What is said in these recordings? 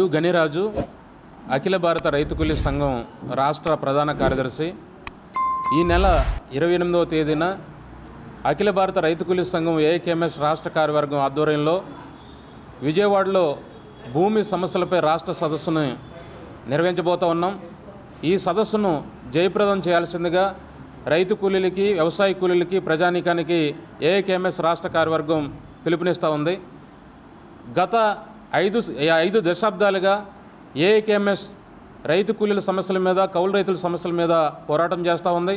You గణిరాజు అఖిల భారత రైతు కూలీ సంఘం రాష్ట్ర ప్రధాన కార్యదర్శి. ఈ నెల ఇరవై ఎనిమిదవ తేదీన అఖిల భారత రైతు కూలీ సంఘం ఏఐకేఎంఎస్ రాష్ట్ర కార్యవర్గం ఆధ్వర్యంలో విజయవాడలో భూమి సమస్యలపై రాష్ట్ర సదస్సును నిర్వహించబోతా ఉన్నాం. ఈ సదస్సును జయప్రదం చేయాల్సిందిగా రైతు కూలీలకి వ్యవసాయ కూలీలకి ప్రజానీకానికి ఏఐకేఎంఎస్ రాష్ట్ర కార్యవర్గం పిలుపునిస్తూ ఉంది. గత ఐదు ఐదు దశాబ్దాలుగా ఏఐకేఎంఎస్ రైతు కూలీల సమస్యల మీద కౌలు రైతుల సమస్యల మీద పోరాటం చేస్తూ ఉంది.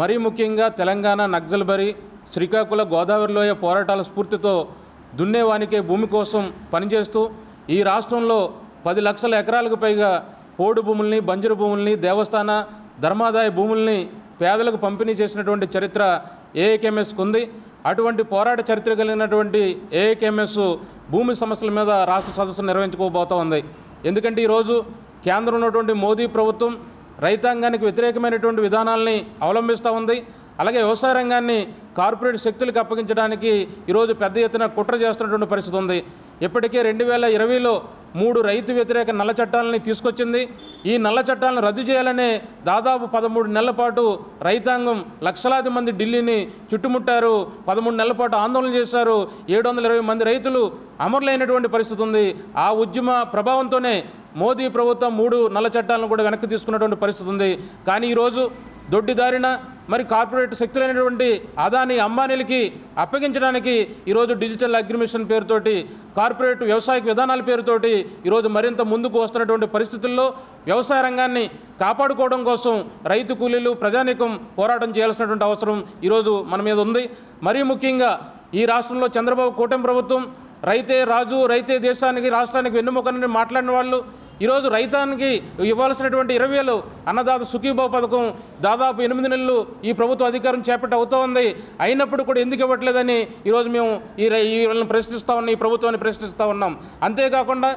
మరీ ముఖ్యంగా తెలంగాణ నక్సల్బరి శ్రీకాకుళ గోదావరిలోయ పోరాటాల స్ఫూర్తితో దున్నేవానికే భూమి కోసం పనిచేస్తూ ఈ రాష్ట్రంలో పది లక్షల ఎకరాలకు పైగా పోడు భూముల్ని బంజరు భూముల్ని దేవస్థాన ధర్మాదాయ భూముల్ని పేదలకు పంపిణీ చేసినటువంటి చరిత్ర ఏఐకేఎంఎస్కు ఉంది. అటువంటి పోరాట చరిత్ర కలిగినటువంటి ఏఐకేఎంఎస్ భూమి సమస్యల మీద రాష్ట్ర సదస్సు నిర్వహించుకోబోతా ఉంది. ఎందుకంటే ఈరోజు కేంద్రం ఉన్నటువంటి మోదీ ప్రభుత్వం రైతాంగానికి వ్యతిరేకమైనటువంటి విధానాల్ని అవలంబిస్తూ ఉంది. అలాగే వ్యవసాయ రంగాన్ని కార్పొరేట్ శక్తులకు అప్పగించడానికి ఈరోజు పెద్ద ఎత్తున కుట్ర చేస్తున్నటువంటి పరిస్థితి ఉంది. ఇప్పటికే రెండు వేల ఇరవైలో మూడు రైతు వ్యతిరేక నల్ల చట్టాలని తీసుకొచ్చింది. ఈ నల్ల చట్టాలను రద్దు చేయాలనే దాదాపు పదమూడు నెలల పాటు రైతాంగం లక్షలాది మంది ఢిల్లీని చుట్టుముట్టారు. పదమూడు నెలల పాటు ఆందోళన చేశారు. ఏడు వందల ఇరవై మంది రైతులు అమరులైనటువంటి పరిస్థితి ఉంది. ఆ ఉద్యమ ప్రభావంతోనే మోదీ ప్రభుత్వం మూడు నల్ల చట్టాలను కూడా వెనక్కి తీసుకున్నటువంటి పరిస్థితి ఉంది. కానీ ఈరోజు దొడ్డిదారిన మరి కార్పొరేట్ శక్తులైనటువంటి అదాని అంబానీలకి అప్పగించడానికి ఈరోజు డిజిటల్ అగ్రిమేషన్ పేరుతోటి కార్పొరేట్ వ్యవసాయ విధానాల పేరుతోటి ఈరోజు మరింత ముందుకు వస్తున్నటువంటి పరిస్థితుల్లో వ్యవసాయ రంగాన్ని కాపాడుకోవడం కోసం రైతు కూలీలు ప్రజానీకం పోరాటం చేయాల్సినటువంటి అవసరం ఈరోజు మన మీద ఉంది. మరీ ముఖ్యంగా ఈ రాష్ట్రంలో చంద్రబాబు కూటమి ప్రభుత్వం రైతే రాజు రైతే దేశానికి రాష్ట్రానికి వెన్నుముకనని మాట్లాడిన వాళ్ళు ఈరోజు రైతానికి ఇవ్వాల్సినటువంటి ఇరవై వేలు అన్నదాత సుఖీభావ పథకం దాదాపు ఎనిమిది నెలలు ఈ ప్రభుత్వ అధికారం చేపట్టి అవుతూ ఉంది అయినప్పుడు కూడా ఎందుకు ఇవ్వట్లేదని ఈరోజు మేము ఈ రై- ఈ వీళ్ళని ప్రశ్నిస్తూ ఉన్నాం ఈ ప్రభుత్వాన్ని ప్రశ్నిస్తూ ఉన్నాం. అంతేకాకుండా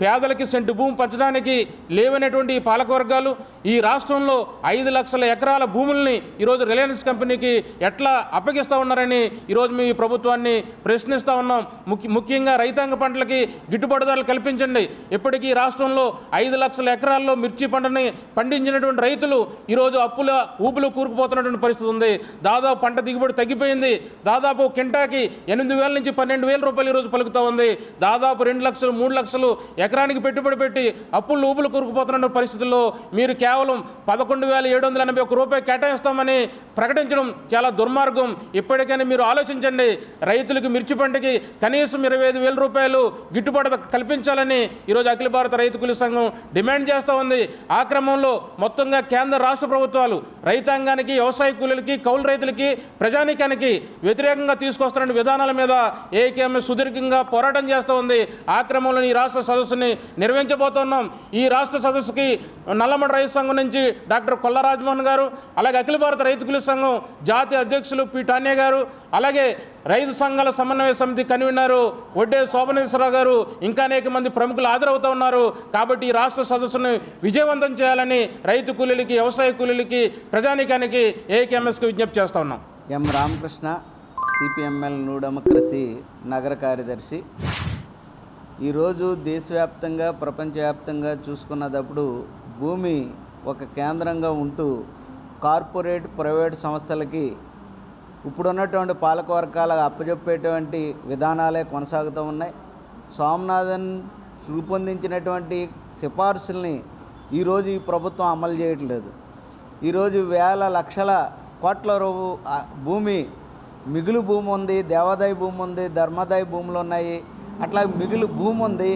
పేదలకి సెంటు భూమి పంచడానికి లేవనేటువంటి ఈ పాలకవర్గాలు ఈ రాష్ట్రంలో ఐదు లక్షల ఎకరాల భూముల్ని ఈరోజు రిలయన్స్ కంపెనీకి ఎట్లా అప్పగిస్తూ ఉన్నారని ఈరోజు మేము ఈ ప్రభుత్వాన్ని ప్రశ్నిస్తూ ఉన్నాం. ముఖ్య ముఖ్యంగా రైతాంగ పంటలకి గిట్టుబాటు ధరలు కల్పించండి. ఇప్పటికీ రాష్ట్రంలో ఐదు లక్షల ఎకరాల్లో మిర్చి పంటని పండించినటువంటి రైతులు ఈరోజు అప్పుల ఊపులు కూరుకుపోతున్నటువంటి పరిస్థితి ఉంది. దాదాపు పంట దిగుబడి తగ్గిపోయింది. దాదాపు కింటాకి ఎనిమిది వేల నుంచి పన్నెండు వేల రూపాయలు ఈరోజు పలుకుతూ ఉంది. దాదాపు రెండు లక్షలు మూడు లక్షలు ఎకరానికి పెట్టుబడి పెట్టి అప్పులు ఊపులు కూరుకుపోతున్న పరిస్థితుల్లో మీరు కేవలం పదకొండు వేల ఏడు వందల ఎనభై ఒక్క రూపాయి కేటాయిస్తామని ప్రకటించడం చాలా దుర్మార్గం. ఇప్పటికైనా మీరు ఆలోచించండి. రైతులకు మిర్చి పంటకి కనీసం ఇరవై ఐదు వేల రూపాయలు గిట్టుబాటు కల్పించాలని ఈరోజు అఖిల భారత రైతు కూలీ సంఘం డిమాండ్ చేస్తూ ఉంది. ఆ క్రమంలో మొత్తంగా కేంద్ర రాష్ట్ర ప్రభుత్వాలు రైతాంగానికి వ్యవసాయ కూలీలకి కౌలు రైతులకి ప్రజానీకానికి వ్యతిరేకంగా తీసుకొస్తున్న విధానాల మీద ఏకేఎంఎస్ సుదీర్ఘంగా పోరాటం చేస్తూ ఉంది. ఆ క్రమంలో ఈ రాష్ట్ర సదస్సుని నిర్వహించబోతున్నాం. ఈ రాష్ట్ర సదస్సుకి నల్లమడ రైతు సంఘం నుంచి డాక్టర్ కొల్ల రాజమోహన్ గారు అలాగే అఖిల భారత రైతు కుల సంఘం జాతీయ అధ్యక్షులు పి. టాన్య గారు అలాగే రైతు సంఘాల సమన్వయ సమితి కన్వీనరు ఒడ్డే శోభనేశ్వరరావు గారు ఇంకా అనేక మంది ప్రముఖులు హాజరవుతూ ఉన్నారు. కాబట్టి ఈ రాష్ట్ర సదస్సును విజయవంతం చేయాలని రైతు కూలీలకి వ్యవసాయ కూలీలకి ప్రజానీకానికి ఏకేఎంఎస్కి విజ్ఞప్తి చేస్తూ ఉన్నాం. M Ramakrishna CPIML new democracy నగర కార్యదర్శి. ఈరోజు దేశవ్యాప్తంగా ప్రపంచవ్యాప్తంగా చూసుకున్నప్పుడు భూమి ఒక కేంద్రంగా ఉంటూ కార్పొరేట్ ప్రైవేట్ సంస్థలకి ఇప్పుడున్నటువంటి పాలకవర్గాల అప్పజెప్పేటువంటి విధానాలే కొనసాగుతూ ఉన్నాయి. స్వామినాథన్ రూపొందించినటువంటి సిఫార్సుల్ని ఈరోజు ఈ ప్రభుత్వం అమలు చేయట్లేదు. ఈరోజు వేల లక్షల కోట్ల రూపు భూమి మిగులు భూమి ఉంది దేవాదాయ భూమి ఉంది ధర్మాదాయ భూములు ఉన్నాయి. అట్లా మిగిలి భూమి ఉంది.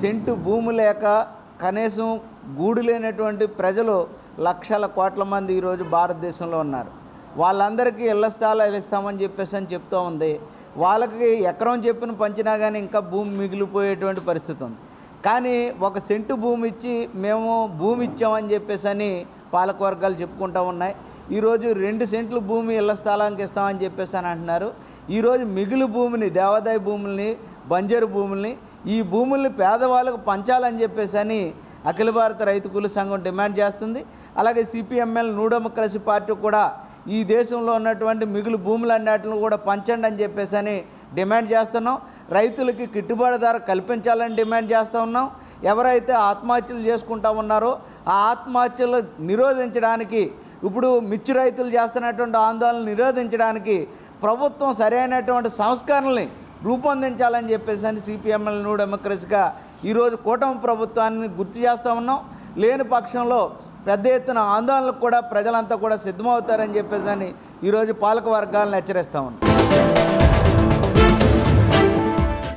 సెంటు భూమి లేక కనీసం గూడు లేనటువంటి ప్రజలు లక్షల కోట్ల మంది ఈరోజు భారతదేశంలో ఉన్నారు. వాళ్ళందరికీ ఇళ్ళ స్థలాలు ఇస్తామని చెప్పేసి అని చెప్తూ ఉంది. వాళ్ళకి ఎకరం చెప్పిన పంచినా కానీ ఇంకా భూమి మిగిలిపోయేటువంటి పరిస్థితి ఉంది. కానీ ఒక సెంటు భూమి ఇచ్చి మేము భూమి ఇచ్చామని చెప్పేసి అని పాలకవర్గాలు చెప్పుకుంటూ ఉన్నాయి. ఈరోజు రెండు సెంట్లు భూమి ఇళ్ళ స్థలానికి ఇస్తామని చెప్పేసి అని అంటున్నారు. ఈరోజు మిగులు భూమిని దేవాదాయ భూముల్ని బంజరు భూముల్ని ఈ భూముల్ని పేదవాళ్ళకు పంచాలని చెప్పేసి అని అఖిల భారత రైతు కూలి సంఘం డిమాండ్ చేస్తుంది. అలాగే సిపిఎంఎల్ న్యూ డెమోక్రసీ పార్టీ కూడా ఈ దేశంలో ఉన్నటువంటి మిగులు భూములన్నిటిని కూడా పంచండి అని చెప్పేసి అని డిమాండ్ చేస్తున్నాం. రైతులకి గిట్టుబాటు ధర కల్పించాలని డిమాండ్ చేస్తూ ఉన్నాం. ఎవరైతే ఆత్మహత్యలు చేసుకుంటా ఉన్నారో ఆ ఆత్మహత్యలు నిరోధించడానికి ఇప్పుడు మిర్చి రైతులు చేస్తున్నటువంటి ఆందోళన నిరోధించడానికి ప్రభుత్వం సరైనటువంటి సంస్కరణల్ని రూపొందించాలని చెప్పేసి అని సిపిఎంఎల్ న్యూ డెమోక్రసీగా ఈరోజు కూటమి ప్రభుత్వాన్ని గుర్తు చేస్తూ ఉన్నాం. లేని పక్షంలో పెద్ద ఎత్తున ఆందోళనకు కూడా ప్రజలంతా కూడా సిద్ధమవుతారని చెప్పేసి అని ఈరోజు పాలక వర్గాలను హెచ్చరిస్తా ఉన్నాం.